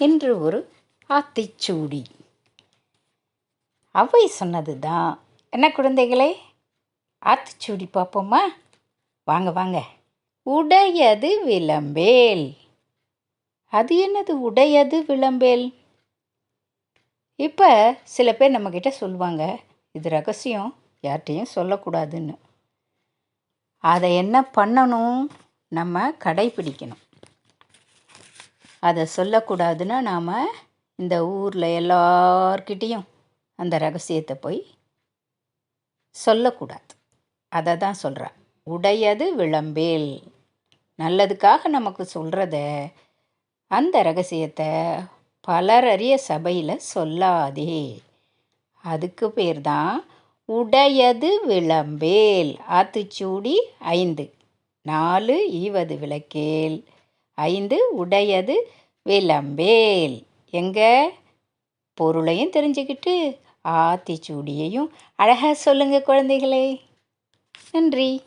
என்று ஒரு ஆத்திச்சூடி அவை சொன்னது தான் என்ன குழந்தைகளே? ஆத்திச்சூடி பார்ப்போமா? வாங்க வாங்க. உடையது விளம்பேல். அது என்னது உடையது விளம்பேல்? இப்போ சில பேர் நம்மக்கிட்ட சொல்லுவாங்க இது ரகசியம் யார்கிட்டையும் சொல்லக்கூடாதுன்னு. அதை என்ன பண்ணணும்? நம்ம கடைப்பிடிக்கணும் அதை சொல்லக்கூடாதுன்னா நாம் இந்த ஊரில் எல்லார்கிட்டேயும் அந்த ரகசியத்தை போய் சொல்லக்கூடாது. அதை தான் சொல்கிறேன் உடையது விளம்பேல். நல்லதுக்காக நமக்கு சொல்கிறத அந்த ரகசியத்தை பலரறிய சபையில் சொல்லாதே. அதுக்கு பேர் தான் உடையது விளம்பேல். ஆத்துச்சூடி ஐந்து. நாலு ஈவது விளக்கேல். ஐந்து உடையது விளம்பேல். எங்க? பொருளையும் தெரிஞ்சுக்கிட்டு ஆத்திச்சூடியையும் அழகாக சொல்லுங்கள் குழந்தைகளே. நன்றி.